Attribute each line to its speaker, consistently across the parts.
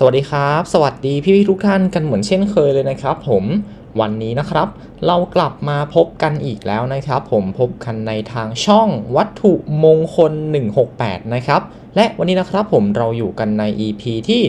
Speaker 1: สวัสดีครับ สวัสดีพี่ๆทุกท่านกันเหมือนเช่นเคยเลยนะครับ ผมวันนี้นะครับ เรากลับมาพบกันอีกแล้วนะครับ ผมพบกันในทางช่องวัตถุมงคล 168 นะครับ และวันนี้นะครับผมเราอยู่กันใน EP ที่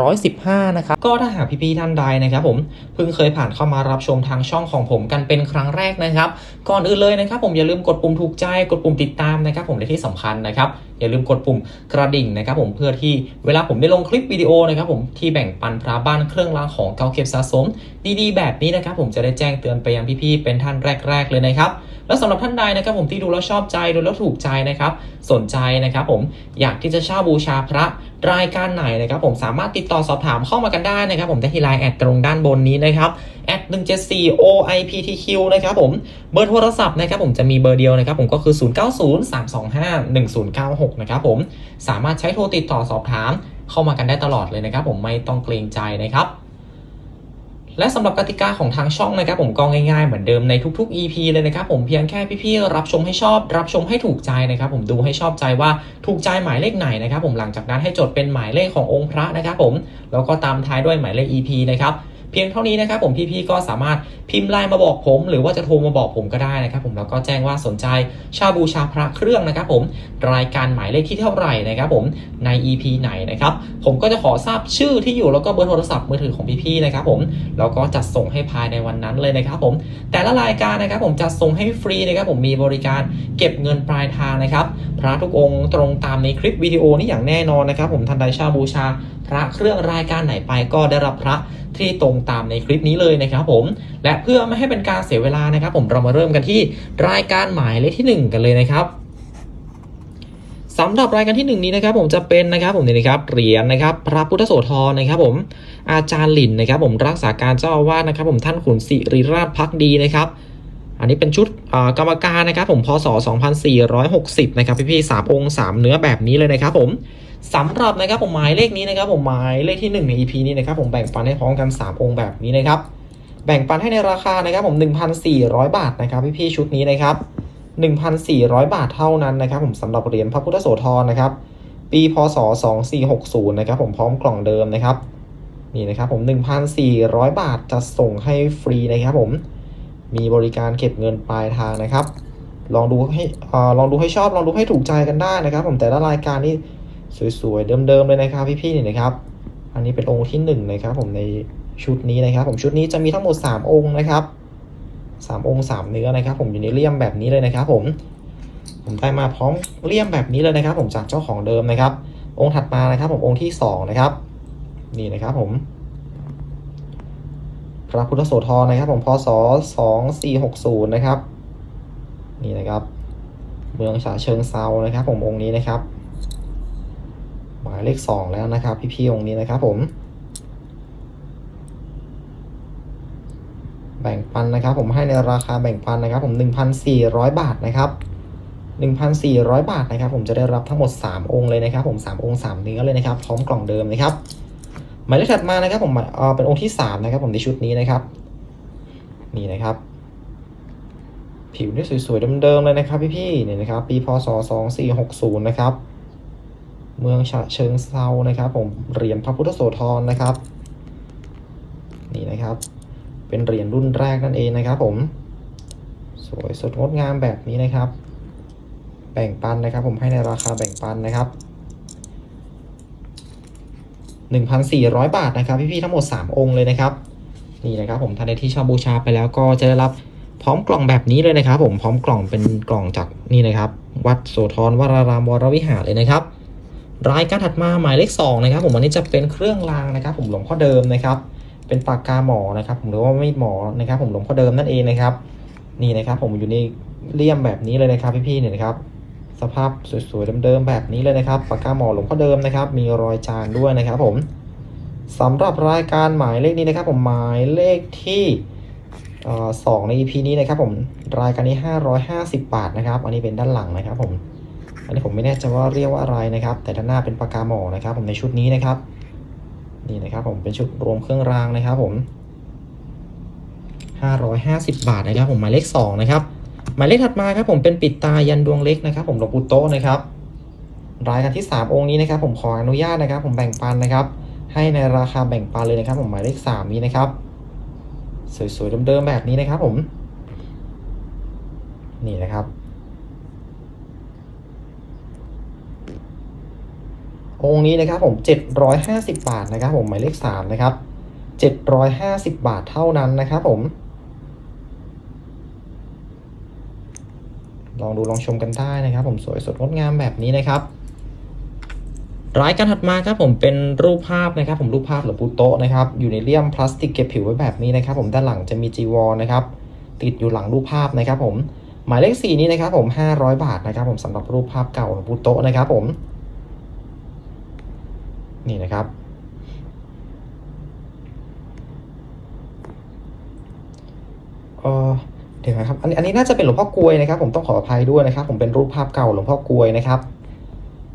Speaker 1: 215 นะครับ ก็ถ้าหากพี่ๆท่านใดนะครับ ผมเพิ่งเคยผ่านเข้ามารับชมทางช่องของผมกันเป็นครั้งแรกนะครับ ก่อนอื่นเลยนะครับ ผมอย่าลืมกดปุ่มถูกใจกดปุ่มติดตามนะครับ ผมและที่สำคัญนะครับ อย่าลืมกดปุ่มกระดิ่งนะครับผมเพื่อที่เวลาผมได้ลงคลิปวิดีโอนะครับผมที่แบ่งปันพระบ้านเครื่องรางของเก่าเก็บสะสม ดีๆ แบบนี้นะครับผมจะได้แจ้งเตือนไปยังพี่ๆเป็นท่านแรก ๆ เลยนะครับแล้วสำหรับท่านใดนะครับผมที่ดูแล้วชอบใจดูแล้วถูกใจนะครับสนใจนะครับผมอยากที่จะเช่าบูชาพระ รายการไหนนะครับผมสามารถติดต่อสอบถามเข้ามากันได้นะครับผมได้ที่ไลน์แอดตรงด้านบนนี้นะครับแอด174 OIPTQ นะครับผมเบอร์โทรศัพท์นะครับผมจะมีเบอร์เดียวนะครับผมก็คือ 0903251096 นะครับผมสามารถใช้โทรติดต่อสอบถามเข้ามากันได้ตลอดเลยนะครับผมไม่ต้องเกรงใจนะครับ และสำหรับกติกาของทางช่องนะครับผมก็ง่ายๆเหมือนเดิมในทุกๆ EP เลยนะครับผมเพียงแค่พี่ๆรับชมให้ชอบ รับชมให้ถูกใจนะครับผมดูให้ชอบใจว่าถูกใจหมายเลขไหนนะครับผมหลังจากนั้นให้จดเป็นหมายเลขขององค์พระนะครับผมแล้วก็ตามท้ายด้วยหมายเลข EP นะครับ เพียงเท่านี้นะครับผมพี่ๆก็สามารถพิมพ์ไลน์มาบอกผม หรือว่าจะโทรมาบอกผมก็ได้นะครับผมแล้วก็แจ้งว่าสนใจชาบูชาพระเครื่องนะครับผมรายการหมายเลขที่เท่าไหร่นะครับผมใน EP ไหนนะครับผมก็จะขอทราบชื่อที่อยู่แล้วก็เบอร์โทรศัพท์มือถือของพี่ๆนะครับผมแล้วก็จัดส่งให้ภายในวันนั้นเลยนะครับผมแต่ละรายการนะครับผมจัดส่งให้ฟรีนะครับผมมีบริการเก็บเงินปลายทางนะครับพระทุกองค์ตรงตามในคลิปวิดีโอนี้อย่างแน่นอนนะครับผมทันใดชาบูชา พระเครื่องรายการไหนไปก็ได้รับพระที่ตรงตามในคลิปนี้เลยนะครับผม และเพื่อไม่ให้เป็นการเสียเวลานะครับ ผมเรามาเริ่มกันที่รายการหมายเลขที่ 1 กันเลยนะครับสำหรับรายการที่ 1 นี้นะครับผมจะเป็นนะครับผมนี่นะครับเหรียญนะครับ พระพุทธโสธรนะครับผมอาจารย์หลินนะครับ ผมรักษาการเจ้าอาวาสนะครับ ผมท่านขุนศิริราชพักดีนะครับ อันนี้เป็นชุดกรรมการนะครับ ผมพศ 2460 นะครับพี่ๆสามองค์สามเนื้อแบบนี้เลยนะครับผม สำหรับนะครับผมหมายเลขนี้นะครับผมหมายเลขที่ 1 ใน EP นี้นะครับผมแบ่งปันให้พร้อมกัน 3 องค์แบบนี้นะครับแบ่งปันให้ในราคานะครับผม 1,400 บาทนะครับพี่ๆชุดนี้นะครับ 1,400 บาทเท่านั้นนะครับผมสำหรับเหรียญพระพุทธโสธรนะครับปีพศ 2460 นะครับผมพร้อมกล่องเดิมนะครับนี่นะครับผม 1,400 บาทจะส่งให้ฟรีนะครับผมมีบริการเก็บเงินปลายทางนะครับ ลองดูให้อ่อลองดูให้ชอบลองดูให้ถูกใจกันได้นะครับ ผมแต่ละรายการนี่ สวยๆ เดิมๆ เลยนะครับพี่ๆนี่นะครับ อันนี้เป็นองค์ที่หนึ่งนะครับผมในชุดนี้นะครับ ผมชุดนี้จะมีทั้งหมด 3 องค์นะครับสามองค์สามเนื้อนะครับ ผมอยู่ในเลี่ยมแบบนี้เลยนะครับ ผมผมได้มาพร้อมเลี่ยมแบบนี้เลยนะครับ ผมจากเจ้าของเดิมนะครับ องค์ถัดมานะครับ ผมองค์ที่สองนะครับนี่นะครับผมพระพุทธโสธรนะครับ ผมพศ2460นะครับนี่นะครับ เมืองฉะเชิงเซานะครับ ผมองค์นี้นะครับ หมายเลขสองแล้วนะครับ พี่ๆองค์นี้นะครับผมแบ่งปันนะครับ ผมให้ในราคาแบ่งปันนะครับ ผม 1,400 บาทนะครับ 1,400 บาทนะครับ ผมจะได้รับทั้งหมด 3 องค์เลยนะครับ ผม 3 องค์ 3 เนื้อเลยนะครับ พร้อมกล่องเดิมนะครับ หมายเลขถัดมานะครับ ผมเออเป็นองค์ที่ 3 นะครับ ผมในชุดนี้นะครับ นี่นะครับ ผิวนี่สวยๆเดิมๆเลยนะครับ พี่ๆนี่นะครับ ปีพศ2460 นะครับ เมืองฉะเชิงเซานะครับ ผมเหรียญพระพุทธโสธรนะครับ นี่นะครับ เป็นเหรียญรุ่นแรกนั่นเองนะครับ ผมสวยสดงดงามแบบนี้นะครับ แบ่งปันนะครับ ผมให้ในราคาแบ่งปันนะครับ1,400 บาทนะครับ พี่ๆทั้งหมด 3 องค์เลยนะครับ นี่นะครับผมท่านใดที่ชอบบูชาไปแล้วก็จะได้รับพร้อมกล่องแบบนี้เลยนะครับ ผมพร้อมกล่องเป็นกล่องจากนี่นะครับ วัดโสธรวรารามวรวิหารเลยนะครับ รายการถัดมาหมายเลขสองนะครับผมอันนี้จะเป็นเครื่องรางนะครับ ผมหลวงพ่อเดิมนะครับ เป็นปากกาหมอนะครับ ผมหรือว่าไม่หมอนะครับ ผมหลวงพ่อเดิมนั่นเองนะครับ นี่นะครับ ผมอยู่ในเลี่ยมแบบนี้เลยนะครับพี่ๆเนี่ยนะครับ สภาพสวยๆเดิมๆแบบนี้เลยนะครับ ปากกาหมอหลวงพ่อเดิมนะครับ มีรอยจานด้วยนะครับ ผมสำหรับรายการหมายเลขนี้นะครับ ผมหมายเลขที่สองใน EP นี้นะครับ ผมรายการนี้ 550 บาทนะครับ อันนี้เป็นด้านหลังนะครับ ผม อันนี้ผมไม่แน่ใจว่าเรียกว่าอะไรนะครับ แต่ด้านหน้าเป็นปากกาหมอนะครับ ผมในชุดนี้นะครับ นี่นะครับ ผมเป็นชุดรวมเครื่องรางนะครับ ผม 550 บาทนะครับ ผมหมายเลข2นะครับหมายเลขถัดมาครับ ผมเป็นปิดตายันดวงเล็กนะครับ ผมหลวงปู่โตนะครับรายการที่ 3 องค์นี้นะครับ ผมขออนุญาตนะครับ ผมแบ่งปันนะครับ ให้ในราคาแบ่งปันเลยนะครับ ผมหมายเลขสามนี้นะครับ สวยๆเดิมๆแบบนี้นะครับ ผม นี่นะครับ องค์นี้นะครับผม 750 บาทนะครับผมหมายเลข3นะครับ 750 บาทเท่านั้นนะครับผม ลองดูลองชมกันได้นะครับ ผมสวยสดงดงามแบบนี้นะครับรายการถัดมาครับผมเป็นรูปภาพนะครับ ผมรูปภาพหลวงปู่โตะนะครับอยู่ในเลี่ยมพลาสติกเก็บผิวไว้แบบนี้นะครับ ผมด้านหลังจะมีจีวรนะครับ ติดอยู่หลังรูปภาพนะครับ ผมหมายเลข4นี้นะครับ ผม 500 บาทนะครับ ผมสำหรับรูปภาพเก่าหลวงปู่โตะนะครับ ผม นี่นะครับ เออเดี๋ยวนะครับ อันนี้อันนี้น่าจะเป็นหลวงพ่อกลวยนะครับ ผมต้องขออภัยด้วยนะครับ ผมเป็นรูปภาพเก่าหลวงพ่อกลวยนะครับ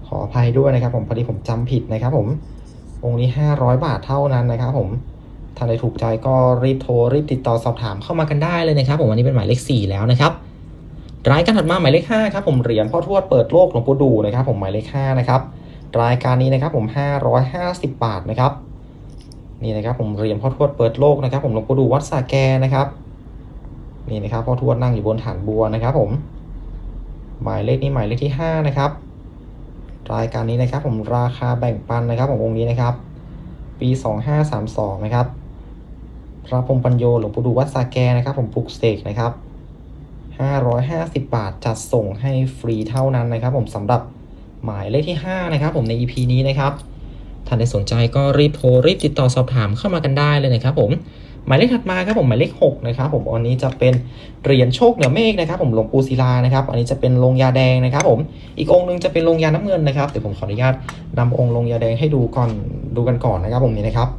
Speaker 1: ขออภัยด้วยนะครับ ผมพอดีผมจำผิดนะครับ ผมองค์นี้ 500 บาทเท่านั้นนะครับ ผมถ้าใครถูกใจก็รีบโทรรีบติดต่อสอบถามเข้ามากันได้เลยนะครับ ผมอันนี้เป็นหมายเลข 4 แล้วนะครับรายการถัดมาหมายเลข5ครับผมเหรียญพ่อทวดเปิดโลกหลวงปู่ดูนะครับ ผมหมายเลข5นะครับ รายการนี้นะครับผม550 บาทนะครับนี่นะครับผมเหรียญพ่อทวดเปิดโลกนะครับ ผมหลวงปู่ดูวัดสาแกนะครับนี่นะครับพ่อทวดนั่งอยู่บนฐานบัวนะครับ ผม หมายเลขนี้หมายเลขที่ 5 นะครับ รายการนี้นะครับ ผมราคาแบ่งปันนะครับขององค์นี้นะครับ ปี 2532 นะครับพระพรมปัญโยหลวงปู่ดูวัดสาแกนะครับ ผมปลุกเสกนะครับ550 บาทจัดส่งให้ฟรีเท่านั้นนะครับ ผมสำหรับ หมายเลขที่ 5 นะครับ ผมใน EP นี้นะครับท่านใดสนใจก็รีบโทรรีบติดต่อสอบถามเข้ามากันได้เลยนะครับ ผมหมายเลขถัดมาครับผมหมายเลข6นะครับผมอันนี้จะเป็นเหรียญโชคเหนือเมฆนะครับ ผมหลวงปู่ศิลานะครับ อันนี้จะเป็นลงยาแดงนะครับ ผมอีกองค์หนึงจะเป็นลงยาน้ำเงินนะครับเดี๋ยวผมขออนุญาตนำองค์ลงยาแดงให้ดูก่อนดูกันก่อนนะครับ ผมนี่นะครับ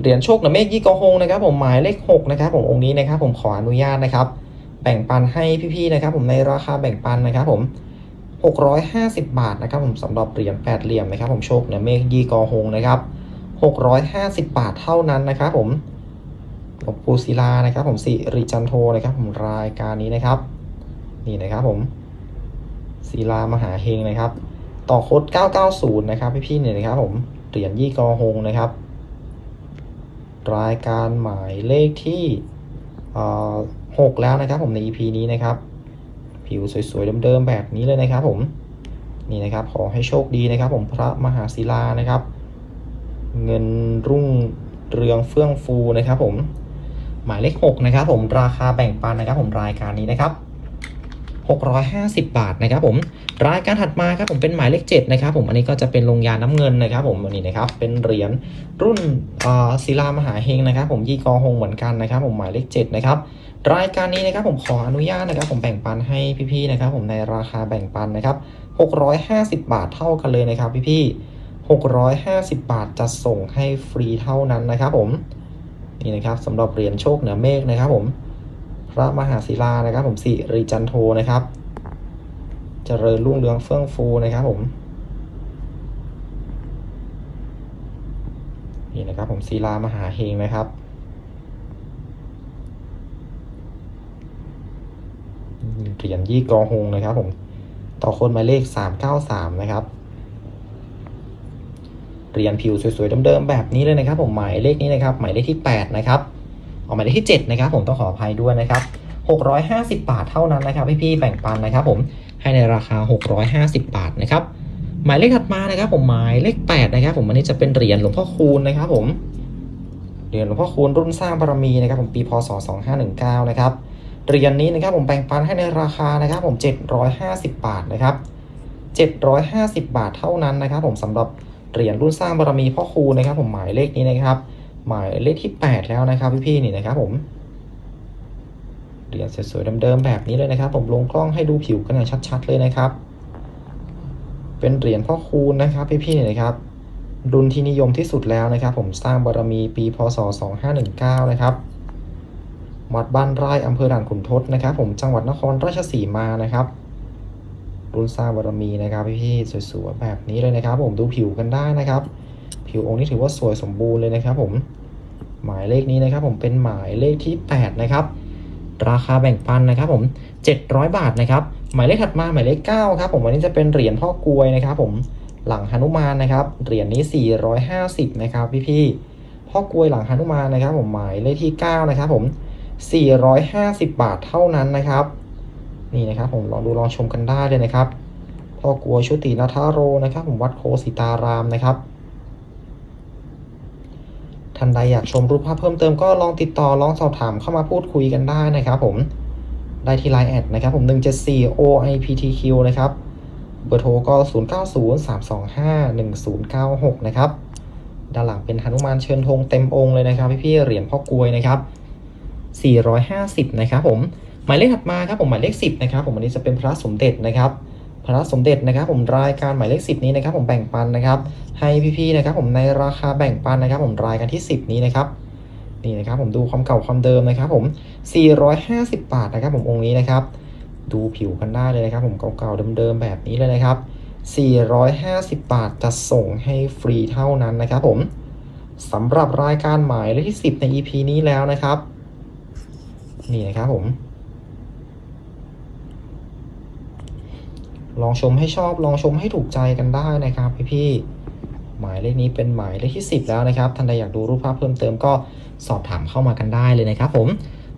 Speaker 1: เหรียญโชคเหนือเมฆยี่กอฮงนะครับ ผมหมายเลข6นะครับ ผมองค์นี้นะครับ ผมขออนุญาตนะครับ แบ่งปันให้พี่ๆนะครับผมในราคาแบ่งปันนะครับผม 650 บาทนะครับผมสำหรับเหรียญแปดเหลี่ยมนะครับผมโชคเหนือเมฆยี่กอฮงนะครับ 650 บาทเท่านั้นนะครับผมหลวงปู่ศิลานะครับ ผมสิริจันโทนะครับ ผมรายการนี้นะครับ นี่นะครับผมศิลามหาเฮงนะครับ ต่อโค้ด990 นะครับพี่ๆเนี่ยนะครับ ผมเหรียญยี่กอฮงนะครับ รายการหมายเลขที่ เอ่อหกแล้วนะครับ ผมใน EP นี้นะครับ ผิวสวยๆเดิมๆแบบนี้เลยนะครับ ผมนี่นะครับ ขอให้โชคดีนะครับ ผมพระมหาศิลานะครับ เงินรุ่งเรืองเฟื่องฟูนะครับ ผมหมายเลข6นะครับ ผมราคาแบ่งปันนะครับ ผมรายการนี้นะครับ650 บาทนะครับ ผมรายการถัดมาครับผมเป็นหมายเลข7นะครับ ผมอันนี้ก็จะเป็นลงยาน้ำเงินนะครับ ผมอันนี้นะครับ เป็นเหรียญรุ่นศิลามหาเฮงนะครับ ผมยี่กอฮงเหมือนกันนะครับ ผมหมายเลข7นะครับ รายการนี้นะครับผมขออนุญาตนะครับ ผมแบ่งปันให้พี่ๆนะครับ ผมในราคาแบ่งปันนะครับ 650 บาทเท่ากันเลยนะครับ พี่ๆ650 บาทจะส่งให้ฟรีเท่านั้นนะครับผมนี่นะครับสำหรับเหรียญโชคเหนือเมฆนะครับ ผมพระมหาศิลานะครับ ผมสิริจันโทนะครับ เจริญรุ่งเรืองเฟื่องฟูนะครับ ผมนี่นะครับ ผมศิลามหาเฮงนะครับ เหรียญยี่กอฮงนะครับผมต่อคนหมายเลข 393 นะครับเหรียญผิวสวยๆเดิมๆแบบนี้เลยนะครับ ผมหมายเลขนี้นะครับ หมายเลขที่ 8 นะครับเอาหมายเลขที่ 7 นะครับ ผมต้องขออภัยด้วยนะครับ650 บาทเท่านั้นนะครับพี่ๆแบ่งปันนะครับ ผมให้ในราคา 650 บาทนะครับ หมายเลขถัดมานะครับ ผมหมายเลข 8 นะครับ ผมอันนี้จะเป็นเหรียญหลวงพ่อคูณนะครับ ผมเหรียญหลวงพ่อคูณรุ่นสร้างบารมีนะครับ ผมปีพศ2519นะครับ เหรียญนี้นะครับผมแบ่งปันให้ในราคานะครับผม750 บาทนะครับ750 บาทเท่านั้นนะครับ ผมสำหรับเหรียญรุ่นสร้างบารมีพ่อครูนะครับ ผมหมายเลขนี้นะครับ หมายเลขที่ 8 แล้วนะครับพี่ๆนี่นะครับผมเหรียญสวยๆเดิมๆแบบนี้เลยนะครับ ผมลงกล้องให้ดูผิวกันอย่างชัด ๆ เลยนะครับ เป็นเหรียญพ่อคูณนะครับพี่ๆนี่นะครับรุ่นที่นิยมที่สุดแล้วนะครับ ผมสร้างบารมีปีพศ 2519 นะครับ วัดบ้านไร่อำเภอด่านขุนทดนะครับ ผมจังหวัดนครราชสีมานะครับรุ่นสร้างบารมีนะครับพี่ๆสวยๆแบบนี้เลยนะครับ ผมดูผิวกันได้นะครับ ผิวองค์นี้ถือว่าสวยสมบูรณ์เลยนะครับ ผมหมายเลขนี้นะครับ ผมเป็นหมายเลขที่ 8 นะครับ ราคาแบ่งปันนะครับ ผม 700 บาทนะครับ หมายเลขถัดมาหมายเลข9ครับผมวันนี้จะเป็นเหรียญพ่อกลวยนะครับ ผมหลังหนุมานนะครับเหรียญนี้ 450 นะครับ พี่ๆพ่อกลวยหลังหนุมานนะครับ ผมหมายเลขที่ 9 นะครับ ผม 450 บาทเท่านั้นนะครับ นี่นะครับผมลองดูลองชมกันได้เลยนะครับพ่อกลวยชุตินาทาโรนะครับ ผมวัดโคสิตารามนะครับท่านใดอยากชมรูปภาพเพิ่มเติมก็ลองติดต่อลองสอบถามเข้ามาพูดคุยกันได้นะครับ ผมได้ที่ไลน์แอดนะครับ ผม174 OIPTQ นะครับเบอร์โทรก็ 0903251096 นะครับ ด้านหลังเป็นหนุมานเชิญธงเต็มองค์เลยนะครับ พี่ๆเหรียญพ่อกลวยนะครับ 450 นะครับผม หมายเลขถัดมาครับผมหมายเลข 10 นะครับผมอันนี้จะเป็นพระสมเด็จนะครับพระสมเด็จนะครับผมรายการหมายเลข 10 นี้นะครับผมแบ่งปันนะครับให้พี่ๆนะครับผมในราคาแบ่งปันนะครับผมรายการที่ 10 นี้นะครับนี่นะครับผมดูความเก่าความเดิมนะครับผม 450 บาทนะครับผมองค์นี้นะครับดูผิวกันได้เลยนะครับผมเก่าๆเดิมๆแบบนี้เลยนะครับ 450 บาทจะส่งให้ฟรีเท่านั้นนะครับผมสำหรับรายการหมายเลขที่ 10 ใน EP นี้แล้วนะครับ นี่นะครับผม ลองชมให้ชอบลองชมให้ถูกใจกันได้นะครับพี่ๆหมายเลขนี้เป็นหมายเลขที่ 10 แล้วนะครับท่านใดอยากดูรูปภาพเพิ่มเติมก็สอบถามเข้ามากันได้เลยนะครับผม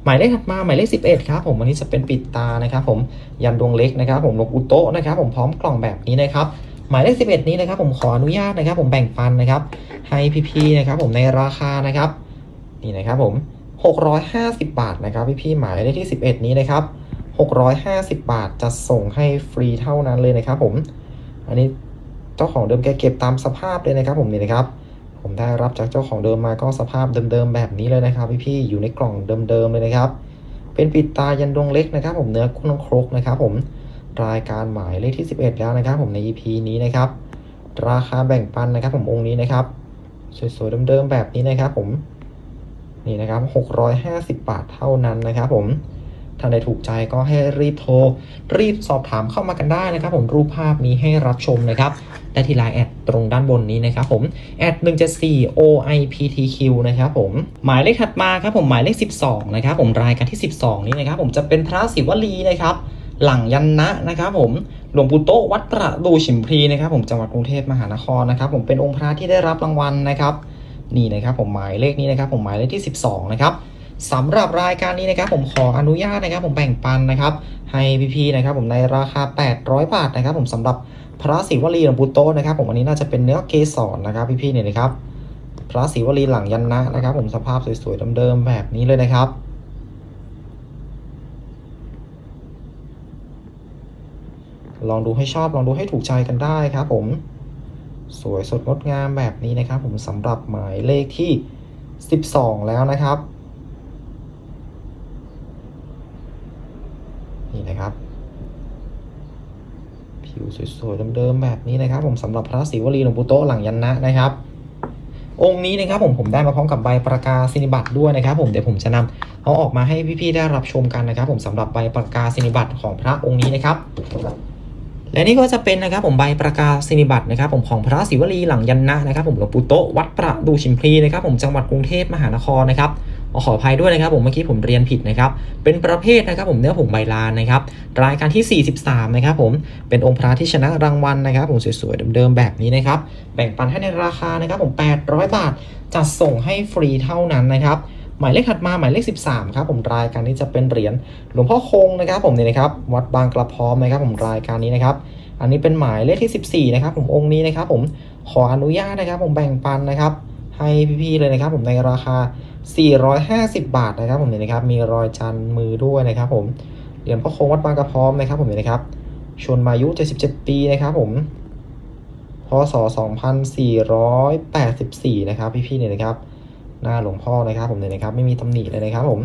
Speaker 1: หมายเลขถัดมาหมายเลข 11 ครับผมวันนี้จะเป็นปิดตานะครับผมยันดวงเล็กนะครับ ผมหลวงอุโตะนะครับ ผมพร้อมกล่องแบบนี้นะครับ หมายเลข 11 นี้นะครับ ผมขออนุญาตนะครับ ผมแบ่งปันนะครับ ให้พี่ๆนะครับ ผมในราคานะครับ นี่นะครับผม 650 บาทนะครับพี่ๆหมายเลขที่ 11 นี้นะครับ 650 บาทจะส่งให้ฟรีเท่านั้นเลยนะครับผม อันนี้เจ้าของเดิมแกเก็บตามสภาพเลยนะครับผมนี่นะครับ ผมได้รับจากเจ้าของเดิมมาก็สภาพเดิมๆแบบนี้เลยนะครับ พี่ๆอยู่ในกล่องเดิมๆเลยนะครับ เป็นปิดตายันดวงเล็กนะครับ ผมเนื้อคุ้นครกนะครับ ผมรายการหมายเลขที่ 11 แล้วนะครับ ผมใน EP นี้นะครับ ราคาแบ่งปันนะครับ ผมองค์นี้นะครับสวยๆเดิมๆแบบนี้นะครับ ผม นี่นะครับ 650 บาทเท่านั้นนะครับผมท่านใดถูกใจก็ให้รีบโทร รีบสอบถามเข้ามากันได้นะครับ ผมรูปภาพนี้ให้รับชมนะครับได้ที่ไลน์แอดตรงด้านบนนี้นะครับผมแอด174 OIPTQ นะครับผม หมายเลขถัดมาครับผมหมายเลข 12 นะครับผมรายการที่ 12 นี้นะครับผมจะเป็นพระศิวลีนะครับ หลังยันนะนะครับผมหลวงปู่โตวัดประดูฉิมพลีนะครับผมจังหวัดกรุงเทพมหานครนะครับผมเป็นองค์พระที่ได้รับรางวัลนะครับ นี่นะครับผมหมายเลขนี้นะครับผมหมายเลขที่ 12 นะครับสำหรับรายการนี้นะครับผมขออนุญาตนะครับผมแบ่งปันนะครับให้พี่ๆนะครับผมในราคา 800 บาทนะครับผมสำหรับพระศิวลีหลวงปู่โตนะครับผมอันนี้น่าจะเป็นเนื้อเกสรนะครับพี่ๆเนี่ยนะครับพระศิวลีหลังยันนะนะครับผมสภาพสวยๆเดิมๆแบบนี้เลยนะครับลองดูให้ชอบลองดูให้ถูกใจกันได้ครับผม สวยสดงดงามแบบนี้นะครับ ผมสำหรับหมายเลขที่ 12 แล้วนะครับ นี่นะครับ ผิวสวยๆเดิมๆแบบนี้นะครับ ผมสำหรับพระศิวลีหลวงปู่โตหลังยันนะนะครับ องค์นี้นะครับผมผมได้มาพร้อมกับใบประกาศนิบัตรด้วยนะครับ ผมเดี๋ยวผมจะนำเอาออกมาให้พี่ๆได้รับชมกันนะครับ ผมสำหรับใบประกาศนิบัตรของพระองค์นี้นะครับ และนี่ก็จะเป็นนะครับผมใบประกาศนิบัตรนะครับผมของพระศิวลีหลังยันนะนะครับผมหลวงปู่โตวัดประดูชิมพลีนะครับผมจังหวัดกรุงเทพมหานครนะครับขออภัยด้วยนะครับผมเมื่อกี้ผมเรียนผิดนะครับเป็นประเภทนะครับผมเนื้อผงใบลานนะครับรายการที่ 43 นะครับผมเป็นองค์พระที่ชนะรางวัลนะครับ ผมสวยๆเดิมๆแบบนี้นะครับแบ่งปันให้ในราคานะครับผม 800 บาทจัดส่งให้ฟรีเท่านั้นนะครับ หมายเลขถัดมาหมายเลข 13ครับผมรายการนี้จะเป็นเหรียญหลวงพ่อคงนะครับผมเนี่ยนะครับวัดบางกระพร้อมนะครับผมรายการนี้นะครับ อันนี้เป็นหมายเลขที่ 14นะครับผมองค์นี้นะครับผมขออนุญาตนะครับผมแบ่งปันนะครับให้พี่ๆเลยนะครับผมในราคา 450 บาทนะครับผมเนี่ยนะครับมีรอยจันมือด้วยนะครับผมเหรียญพ่อคงวัดบางกระพร้อมนะครับผมเนี่ยนะครับชนมายุ 77 ปีนะครับผมพศ 2484 นะครับพี่ๆเนี่ยนะครับ หน้าหลวงพ่อนะครับผมเนี่ยนะครับ ไม่มีตำหนิเลยนะครับผม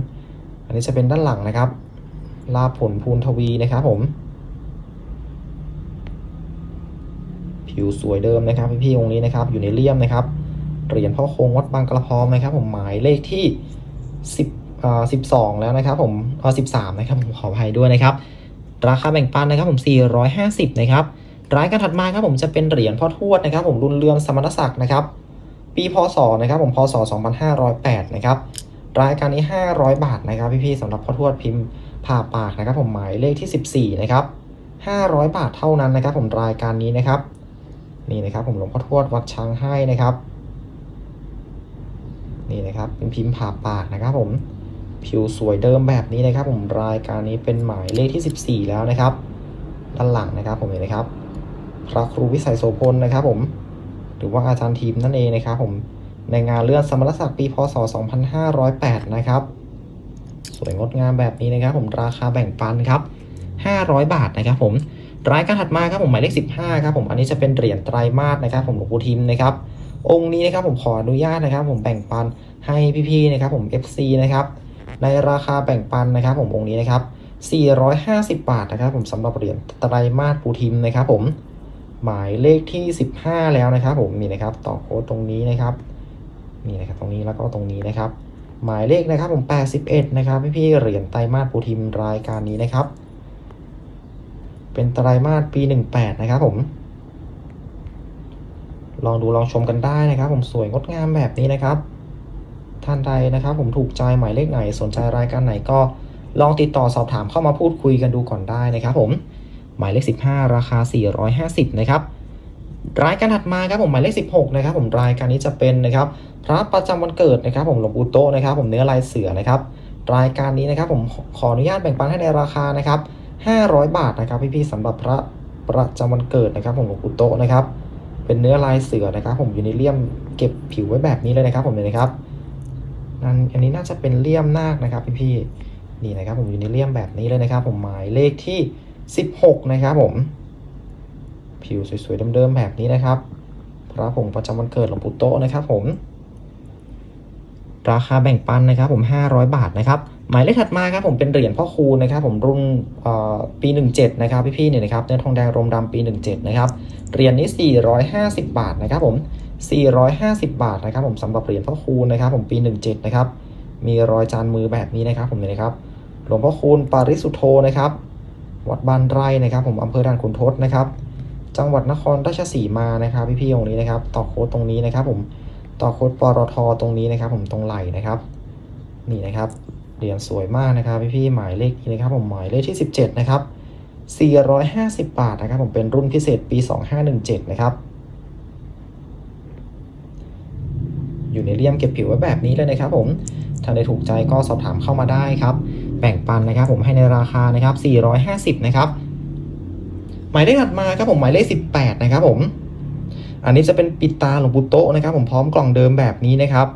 Speaker 1: อันนี้จะเป็นด้านหลังนะครับ ลาผลภูนทวีนะครับผม ผิวสวยเดิมนะครับพี่ๆองค์นี้นะครับ อยู่ในเลี่ยมนะครับ เหรียญพ่อคงวัดบางกระพร้อมนะครับ ผมหมายเลขที่10อ่า12แล้วนะครับ ผมเอ่อ13นะครับผมขออภัยด้วยนะครับ ราคาแบ่งปันนะครับ ผม450นะครับรายการถัดมาครับผมจะเป็นเหรียญพ่อทวดนะครับ ผมรุ่นเรืองสมณศักดิ์นะครับ ปีพศนะครับผมพศ 2508 นะครับรายการนี้ 500 บาทนะครับพี่ๆสำหรับพ่อทวดพิมพ์ผ่าปากนะครับผมหมายเลขที่ 14 นะครับ 500 บาทเท่านั้นนะครับ ผมรายการนี้นะครับ นี่นะครับผมหลวงพ่อทวดวัดช้างให้นะครับ นี่นะครับเป็นพิมพ์ผ่าปากนะครับ ผมผิวสวยเดิมแบบนี้นะครับ ผมรายการนี้เป็นหมายเลขที่ 14 แล้วนะครับ ด้านหลังนะครับผมเห็นนะครับพระครูวิสัยโสพลนะครับผม หรือว่าอาจารย์ทีมนั่นเองนะครับผมในงานเลื่อนสมรศักดิ์ปีพศ 2508 นะครับ สวยงดงามแบบนี้นะครับ ผมราคาแบ่งปันครับ 500 บาทนะครับผมรายการถัดมาครับผมหมายเลข 15 ครับผมอันนี้จะเป็นเหรียญไตรมาสนะครับ ผมหลวงปู่ทิมนะครับ องค์นี้นะครับผมขออนุญาตนะครับ ผมแบ่งปันให้พี่ๆนะครับผม FC นะครับในราคาแบ่งปันนะครับ ผมองค์นี้นะครับ450 บาทนะครับ ผมสำหรับเหรียญไตรมาสปูทิมนะครับ ผม หมายเลขที่ 15 แล้วนะครับผมนี่นะครับต่อโค้ดตรงนี้นะครับนี่นะครับตรงนี้แล้วก็ตรงนี้นะครับ หมายเลขนะครับผม81นะครับพี่ๆเหรียญไตรมาสปูทิมรายการนี้นะครับ เป็นไตรมาสปี 18 นะครับผม ลองดูลองชมกันได้นะครับ ผมสวยงดงามแบบนี้นะครับท่านใดนะครับ ผมถูกใจหมายเลขไหนสนใจรายการไหนก็ลองติดต่อสอบถามเข้ามาพูดคุยกันดูก่อนได้นะครับผม หมายเลข 15 ราคา 450 นะครับ รายการถัดมาครับผมหมายเลข 16 นะครับ ผมรายการนี้จะเป็นนะครับพระประจำวันเกิดนะครับ ผมหลวงปู่โตนะครับ ผมเนื้อลายเสือนะครับ รายการนี้นะครับผมขออนุญาตแบ่งปันให้ในราคานะครับ500 บาทนะครับพี่ๆสำหรับพระประจำวันเกิดนะครับ ผมหลวงปู่โตนะครับ เป็นเนื้อลายเสือนะครับ ผมอยู่ในเลี่ยมเก็บผิวไว้แบบนี้เลยนะครับ ผมเลยนะครับนั่นอันนี้น่าจะเป็นเลี่ยมนาคนะครับ พี่ๆนี่นะครับ ผมอยู่ในเลี่ยมแบบนี้เลยนะครับ ผมหมายเลขที่ 16 นะครับผม ผิวสวยๆเดิมๆแบบนี้นะครับ พระผงประจำวันเกิดหลวงปู่โตนะครับผม ราคาแบ่งปันนะครับผม 500 บาทนะครับ หมายเลขถัดมาครับผมเป็นเหรียญพ่อคูณนะครับ ผมรุ่นเอ่อปี 17 นะครับพี่ๆเนี่ยนะครับเนื้อทองแดงรมดำปี 17 นะครับ เหรียญนี้ 450 บาทนะครับผม 450 บาทนะครับผมสำหรับเหรียญพ่อคูณนะครับ ผมปี 17 นะครับ มีรอยจานมือแบบนี้นะครับผมเนี่ยนะครับ หลวงพ่อคูณปาริสุโธนะครับ วัดบ้านไร่นะครับ ผมอำเภอด่านขุนทดนะครับ จังหวัดนครราชสีมานะครับ พี่ๆตรงนี้นะครับ ต่อโค้ดตรงนี้นะครับ ผมต่อโค้ดปตทตรงนี้นะครับ ผมตรงไหลนะครับ นี่นะครับเหรียญสวยมากนะครับ พี่ๆหมายเลขนี้นะครับ ผมหมายเลขที่ 17 นะครับ 450 บาทนะครับ ผมเป็นรุ่นพิเศษปี 2517 นะครับอยู่ในเลี่ยมเก็บผิวไว้แบบนี้เลยนะครับผมถ้าได้ถูกใจก็สอบถามเข้ามาได้ครับ แบ่งปันนะครับ ผมให้ในราคานะครับ 450 นะครับ หมายเลขถัดมาครับผมหมายเลข 18 นะครับผม อันนี้จะเป็นปิดตาหลวงปู่โตนะครับ ผมพร้อมกล่องเดิมแบบนี้นะครับ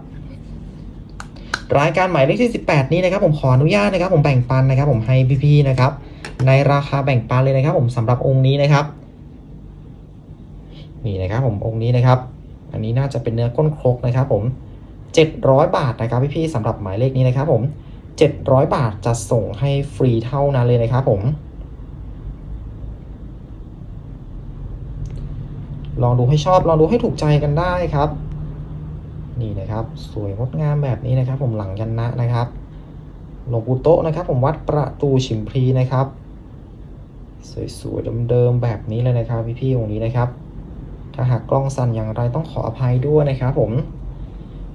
Speaker 1: รายการหมายเลขที่ 18 นี้นะครับผมขออนุญาตนะครับ ผมแบ่งปันนะครับ ผมให้พี่ๆนะครับ ในราคาแบ่งปันเลยนะครับ ผมสำหรับองค์นี้นะครับนี่นะครับ ผมองค์นี้นะครับ อันนี้น่าจะเป็นเนื้อก้นครกนะครับ ผม 700 บาทนะครับพี่ๆสำหรับหมายเลขนี้นะครับ ผม 700 บาทจะส่งให้ฟรีเท่านั้นเลยนะครับผม ลองดูให้ชอบ ลองดูให้ถูกใจกันได้ครับ นี่นะครับ สวยงดงามแบบนี้นะครับ ผมหลังยันนะนะครับหลวงปู่โตะนะครับ ผมวัดประตูฉิมพลีนะครับ สวยๆเดิมๆแบบนี้เลยนะครับพี่ๆองค์นี้นะครับ ถ้าหากกล้องสั่นอย่างไรต้องขออภัยด้วยนะครับ ผม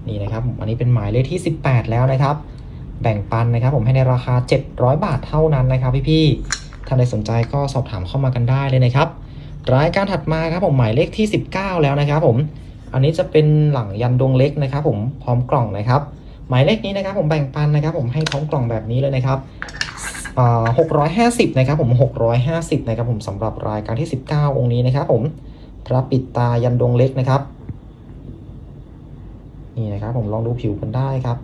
Speaker 1: นี่นะครับ อันนี้เป็นหมายเลขที่ 18 แล้วนะครับ แบ่งปันนะครับ ผมให้ในราคา 700 บาทเท่านั้นนะครับ พี่ๆถ้าใครสนใจก็สอบถามเข้ามากันได้เลยนะครับรายการถัดมาครับผมหมายเลขที่ 19 แล้วนะครับ ผม อันนี้จะเป็นหลังยันดวงเล็กนะครับ ผมพร้อมกล่องนะครับ หมายเลขนี้นะครับ ผมแบ่งปันนะครับ ผมให้พร้อมกล่องแบบนี้เลยนะครับหกร้อ่า650นะครับ ผม650นะครับผมสำหรับรายการที่19องค์นี้นะครับ ผมพระปิดตายันดวงเล็กนะครับ นี่นะครับ ผมลองดูผิวกันได้ครับ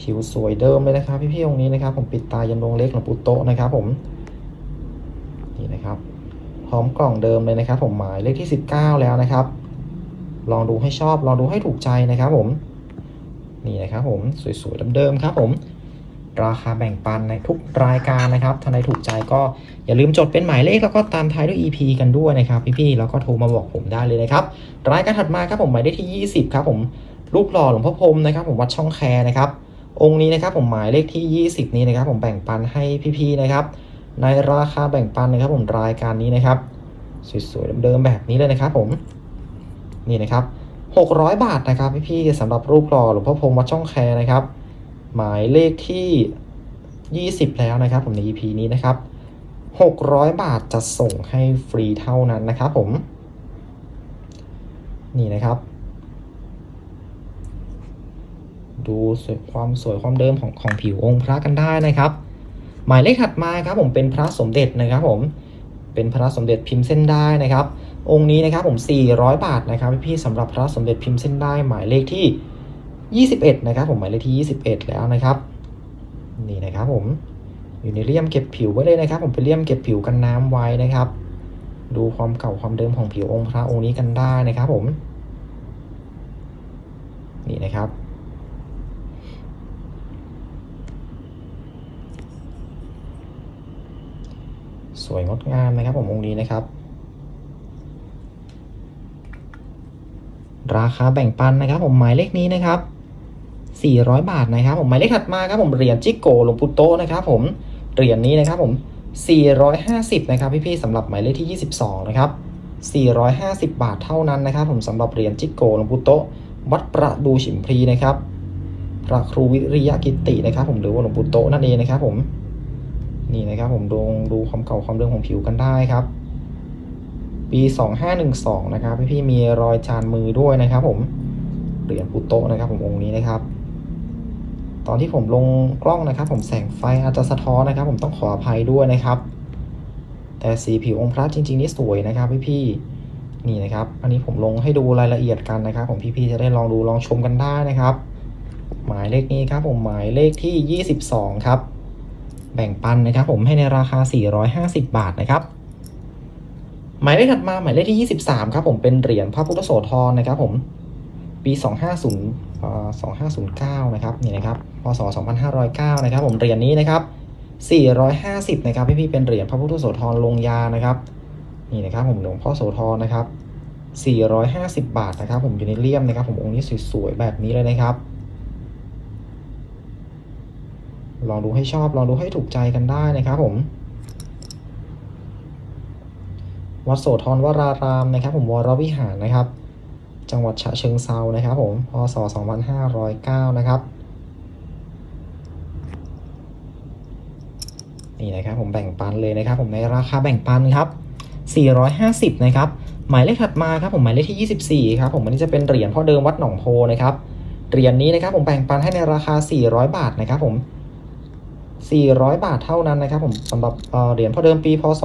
Speaker 1: ผิวสวยเดิมเลยนะครับ พี่ๆองค์นี้นะครับ ผมปิดตายันดวงเล็กหลวงปู่โตนะครับ ผมนี่นะครับพร้อมกล่องเดิมเลยนะครับ ผมหมายเลขที่ 19 แล้วนะครับ ลองดูให้ชอบลองดูให้ถูกใจนะครับ ผมนี่นะครับ ผมสวยๆเดิมๆครับ ผมราคาแบ่งปันในทุกรายการนะครับ ถ้าใครถูกใจก็อย่าลืมจดเป็นหมายเลขแล้วก็ตามท้ายด้วย EP กันด้วยนะครับพี่ๆแล้วก็โทรมาบอกผมได้เลยนะครับ รายการถัดมาครับผมหมายเลขที่ 20 ครับ ผมรูปหล่อหลวงพ่อพรมนะครับ ผมวัดช่องแคนะครับ องค์นี้นะครับผมหมายเลขที่ 20 นี้นะครับ ผมแบ่งปันให้พี่ๆนะครับ ในราคาแบ่งปันนะครับ ผมรายการนี้นะครับสวยๆเดิมๆแบบนี้เลยนะครับ ผมนี่นะครับ 600 บาทนะครับพี่ๆสำหรับรูปหล่อหลวงพ่อพรมวัดช่องแคนะครับ หมายเลขที่ 20 แล้วนะครับ ผมใน EP นี้นะครับ 600 บาทจะส่งให้ฟรีเท่านั้นนะครับ ผม นี่นะครับ ดูสวยความสวยความเดิมของของผิวองค์พระกันได้นะครับ หมายเลขถัดมาครับผมเป็นพระสมเด็จนะครับผมเป็นพระสมเด็จพิมพ์เส้นได้นะครับ องค์นี้นะครับผม 400 บาทนะครับพี่ๆสำหรับพระสมเด็จพิมพ์เส้นได้ หมายเลขที่ 21 นะครับ ผมหมายเลขที่ 21 แล้วนะครับ นี่นะครับผมอยู่ในเลี่ยมเก็บผิวไว้เลยนะครับ ผมเป็นเลี่ยมเก็บผิวกันน้ำไว้นะครับ ดูความเก่าความเดิมของผิวองค์พระองค์นี้กันได้นะครับ ผม นี่นะครับ สวยงดงามนะครับผมองค์นี้นะครับ ราคาแบ่งปันนะครับ ผมหมายเลขนี้นะครับ 400 บาทนะครับ ผมหมายเลขถัดมาครับผมเหรียญจิโกหลวงปู่โตนะครับ ผมเหรียญนี้นะครับ ผม 450 นะครับพี่ๆสำหรับหมายเลขที่ 22 นะครับ 450 บาทเท่านั้นนะครับ ผมสำหรับเหรียญจิโกหลวงปู่โตวัดประดูฉิมพลีนะครับพระครูวิริยกิตินะครับ ผมหรือว่าหลวงปู่โตนั่นเองนะครับ ผม นี่นะครับผมดูดูความเก่าความเดิมของผิวกันได้ครับ ปี 2512 นะครับ พี่พี่มีรอยจานมือด้วยนะครับ ผมเหรียญปุโตะนะครับ ผมองค์นี้นะครับ ตอนที่ผมลงกล้องนะครับ ผมแสงไฟอาจจะสะท้อนนะครับ ผมต้องขออภัยด้วยนะครับ แต่สีผิวองค์พระจริง ๆ นี่สวยนะครับ พี่พี่นี่นะครับ อันนี้ผมลงให้ดูรายละเอียดกันนะครับ ผมพี่ๆจะได้ลองดูลองชมกันได้นะครับ หมายเลขนี้ครับ ผมหมายเลขที่ 22 ครับ แบ่งปันนะครับผมให้ในราคา 450 บาทนะครับหมายเลขถัดมาหมายเลขที่ 23 ครับผมเป็นเหรียญพระพุทธโสธรนะครับผมปี 250 2509 นะครับนี่นะครับพศ 2509 นะครับผมเหรียญนี้นะครับ 450 นะครับพี่พี่ๆเป็นเหรียญพระพุทธโสธรลงยานะครับนี่นะครับผมหลวงพ่อโสธรนะครับ 450 บาทนะครับผมอยู่ในเลี่ยมนะครับ ผมองค์นี้สวยๆแบบนี้เลยนะครับ ลองดูให้ชอบ ลองดูให้ถูกใจกันได้นะครับผมวัดโสธรวรารามนะครับ ผมวรวิหารนะครับ จังหวัดฉะเชิงเซานะครับ ผมพศ 2509 นะครับนี่นะครับผมแบ่งปันเลยนะครับ ผมในราคาแบ่งปันครับ 450 นะครับ หมายเลขถัดมาครับผมหมายเลขที่ 24 ครับผมอันนี้จะเป็นเหรียญพ่อเดิมวัดหนองโพนะครับเหรียญนี้นะครับผมแบ่งปันให้ในราคา 400 บาทนะครับ ผม 400 บาทเท่านั้นนะครับผมสำหรับเหรียญพอเดิมปีพศ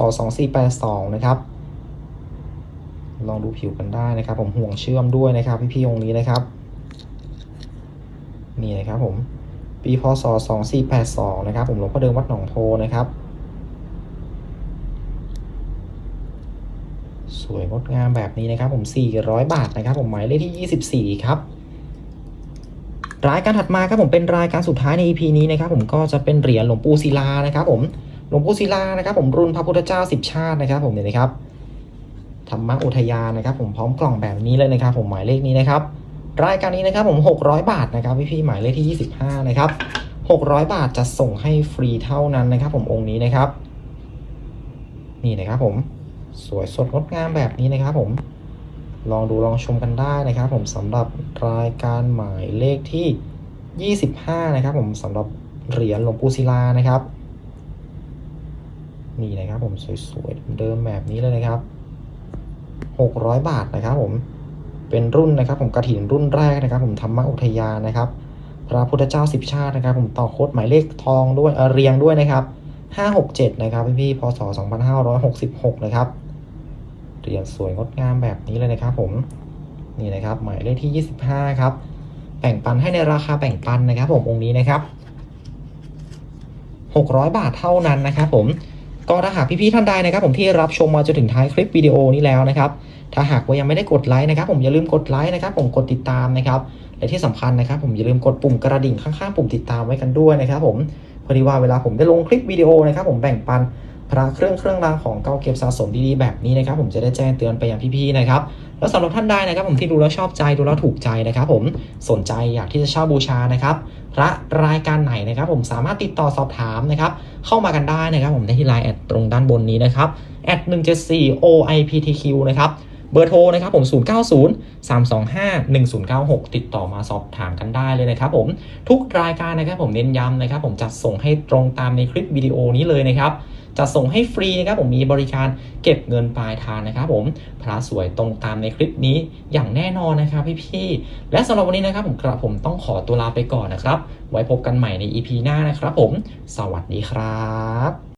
Speaker 1: 2482นะครับลองดูผิวกันได้นะครับ ผมห่วงเชื่อมด้วยนะครับ พี่ๆองค์นี้นะครับ นี่นะครับผมปีพศ2482นะครับ ผมหลวงพ่อเดิมวัดหนองโพนะครับ สวยงดงามแบบนี้นะครับ ผม 400 บาทนะครับ ผมหมายเลขที่ 24 ครับ รายการถัดมาครับผมเป็นรายการสุดท้ายใน EP นี้นะครับผมก็จะเป็นเหรียญหลวงปู่ศิลานะครับผมหลวงปู่ศิลานะครับผมรุ่นพระพุทธเจ้าสิบชาตินะครับผมเนี่ยนะครับธรรมอุทยานนะครับผมพร้อมกล่องแบบนี้เลยนะครับ ผมหมายเลขนี้นะครับ รายการนี้นะครับผม600 บาทนะครับพี่พี่ๆหมายเลขที่ 25นะครับ600 บาทจะส่งให้ฟรีเท่านั้นนะครับ ผมองค์นี้นะครับ นี่นะครับผมสวยสดงดงามแบบนี้นะครับผม ลองดูลองชมกันได้นะครับ ผมสำหรับรายการหมายเลขที่ 25 นะครับ ผมสำหรับเหรียญหลวงปู่ศิลานะครับ นี่นะครับผมสวยๆเดิมแบบนี้เลยนะครับ 600 บาทนะครับผมเป็นรุ่นนะครับ ผมกระถินรุ่นแรกนะครับ ผมธรรมอุทยานนะครับ พระพุทธเจ้าสิบชาตินะครับ ผมต่อโคดหมายเลขทองด้วยเเรียงด้วยนะครับ567นะครับพี่พี่พศ2566นะครับ เหรียญสวยงดงามแบบนี้เลยนะครับผมนี่นะครับหมายเลขที่ 25 ครับแบ่งปันให้ในราคาแบ่งปันนะครับ ผมองค์นี้นะครับ 600 บาทเท่านั้นนะครับ ผมก็ถ้าหากพี่ๆท่านใดนะครับ ผมที่รับชมมาจนถึงท้ายคลิปวิดีโอนี้แล้วนะครับ ถ้าหากว่ายังไม่ได้กดไลค์นะครับ ผมอย่าลืมกดไลค์นะครับ ผมกดติดตามนะครับ และที่สำคัญนะครับ ผมอย่าลืมกดปุ่มกระดิ่งข้างๆปุ่มติดตามไว้กันด้วยนะครับ ผมพอดีว่าเวลาผมได้ลงคลิปวิดีโอนะครับ ผมแบ่งปัน พระเครื่องเครื่องรางของเก่าเก็บสะสมดีๆแบบนี้นะครับผมจะได้แจ้งเตือนไปยังพี่ๆนะครับแล้วสำหรับท่านใดนะครับผมที่ดูแล้วชอบใจดูแล้วถูกใจนะครับ ผมสนใจอยากที่จะเช่าบูชานะครับพระรายการไหนนะครับ ผมสามารถติดต่อสอบถามนะครับเข้ามากันได้นะครับ ผมได้ที่ไลน์แอดตรงด้านบนนี้นะครับแอด174 OIPTQ นะครับเบอร์โทรนะครับผม 090 325 1096 ติดต่อมาสอบถามกันได้เลยนะครับ ผมทุกรายการนะครับผมเน้นย้ำนะครับ ผมจัดส่งให้ตรงตามในคลิปวิดีโอนี้เลยนะครับ จะส่งให้ฟรีนะครับผมมีบริการเก็บเงินปลายทางนะครับผมพระสวยตรงตามในคลิปนี้อย่างแน่นอนนะครับพี่ๆและสำหรับวันนี้นะครับผมกระผมต้องขอตัวลาไปก่อนนะครับ ไว้พบกันใหม่ใน EP หน้านะครับผม สวัสดีครับ